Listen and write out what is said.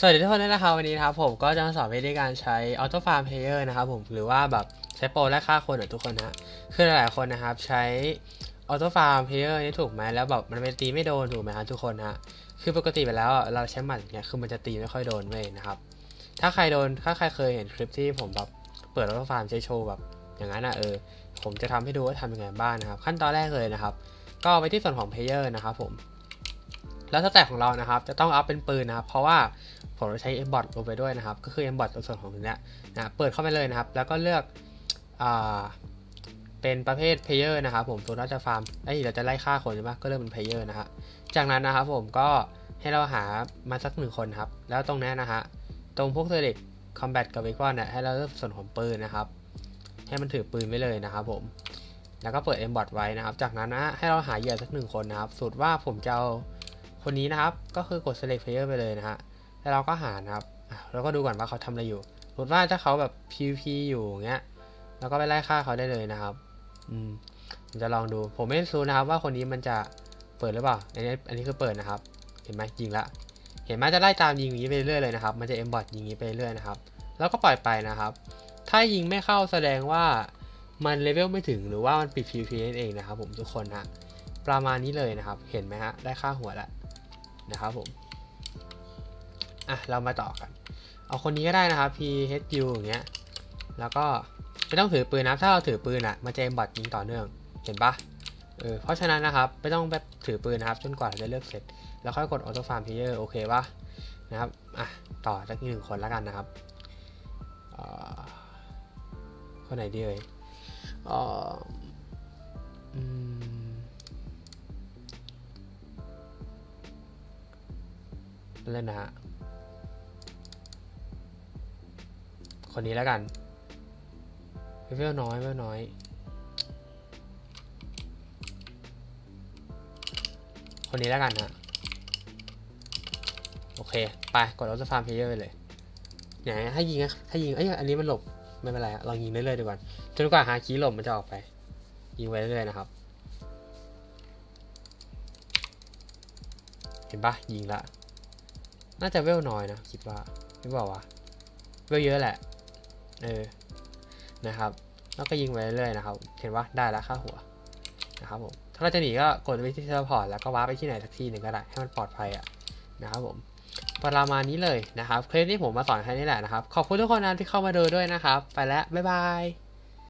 สวัสดีทุกคนด้วยนะครับวันนี้นะครับผมก็จะมาสอนวิธีการใช้ออโต้ฟาร์มเพลเยอร์นะครับผมหรือว่าแบบใช้โปรและฆ่าคนของทุกคนนะฮะคือหลายๆคนนะครับใช้ออโต้ฟาร์มเพลเยอร์นี่ถูกไหมแล้วแบบมันไปตีไม่โดนถูกไหมครับทุกคนนะฮะคือปกติไปแล้วเราใช้หมัดเนี่ยคือมันจะตีไม่ค่อยโดนเว้ยนะครับถ้าใครโดนถ้าใครเคยเห็นคลิปที่ผมแบบเปิดออโต้ฟาร์มใช้โชว์แบบอย่างนั้นอะเออผมจะทำให้ดูว่าทำยังไงบ้างนะครับขั้นตอนแรกเลยนะครับก็ไปที่ส่วนของเพลเยอร์นะครับผม แล้วสแต็กของเรานะครับ จะต้องอัพเป็นปืนนะครับ เพราะว่าผมจะใช้ M bot ลงไปด้วยนะครับ ก็คือ M bot ตัวส่วนของตรงเนี้ยนะเปิดเข้าไปเลยนะครับ แล้วก็เลือกอ่าเป็นประเภทเพลเยอร์นะครับผมตัวเราจะฟาร์มไอ้เราจะไล่ฆ่าคนใช่ไหมก็เลือกเป็นเพลเยอร์นะฮะจากนั้นนะครับผมก็ให้เราหามาสักหนึ่งคนครับ แล้วตรงนี้นะฮะตรงพวกเซเล็กคอมแบทกับเวกอนเนี่ยให้เราเลือกส่วนของปืนนะครับ ให้มันถือปืนไว้เลยนะครับผมแล้วก็เปิด M bot ไว้นะครับ จากนั้นนะให้เราหาเหยื่อสักหนึ่งคนนะครับสูตรว่าผมจะเอา คนนี้นะครับ ก็คือกด select player ไปเลยนะฮะ แล้วเราก็หานะครับเราก็ดูก่อนว่าเขาทำอะไรอยู่สมมติว่าถ้าเขาแบบ PVP อยู่อย่างเงี้ย เราก็ไปไล่ฆ่าเขาได้เลยนะครับ อืมผมจะลองดู ผมไม่รู้นะครับว่าคนนี้มันจะเปิดหรือเปล่า อันนี้ อันนี้คือเปิดนะครับ เห็นไหมยิงละ เห็นไหมจะไล่ตามยิงอย่างนี้ไปเรื่อยเลยนะครับ มันจะ M bot ยิงอย่างนี้ไปเรื่อยนะครับ แล้วก็ปล่อยไปนะครับ ถ้ายิงไม่เข้าแสดงว่ามันเลเวลไม่ถึงหรือว่ามันปิด PVP นั่นเองนะครับ ผมทุกคนนะประมาณนี้เลยนะครับ เห็นไหมฮะ ได้ค่าหัวแล้ว นะครับผม อะ เรามาต่อกัน เอาคนนี้ก็ได้นะครับ PHU อย่างเงี้ย แล้วก็ไม่ต้องถือปืนนะ ถ้าเราถือปืนอะมันจะเอ็มบอทยิงต่อเนื่อง เห็นปะเออ เพราะฉะนั้นนะครับไม่ต้องแบบถือปืนนะครับจนกว่าเราจะเลือกเสร็จ แล้วค่อยกดออโต้ฟาร์มเพลเยอร์โอเคปะนะครับ อะ ต่อสักหนึ่งคนแล้วกันนะครับคนไหนดีเอ่ยเออ เล่นนะฮะ คนนี้แล้วกันเวลน้อยเวลน้อย คนนี้แล้วกันฮะ โอเค ไป กดรถฟาร์มเพลเยอร์ไปเลยเนี่ยถ้ายิงนะถ้ายิงเอ้ยอันนี้มันหลบ ไม่เป็นไรลองยิงเรื่อยๆดีกว่าจนกว่าหาคีหลบมันจะออกไป ยิงไปเรื่อยๆนะครับเห็นปะยิงละ น่าจะเวลน้อยนะ คิดว่าไม่บอกว่าเวลเยอะแหละ เออ นะครับ แล้วก็ยิงไปเรื่อยๆนะครับ เห็นว่าได้แล้วค่าหัวนะครับผม ถ้าเราจะหนีก็กดไปที่เทเลพอร์ตแล้วก็ว้าร์ปไปที่ไหนสักที่หนึ่งก็ได้ ให้มันปลอดภัยอะนะครับผมประมาณนี้เลยนะครับ คลิปนี้ผมมาสอนแค่นี้แหละนะครับ ขอบคุณทุกคนนะที่เข้ามาดูด้วยนะครับ ไปแล้ว บ๊ายบาย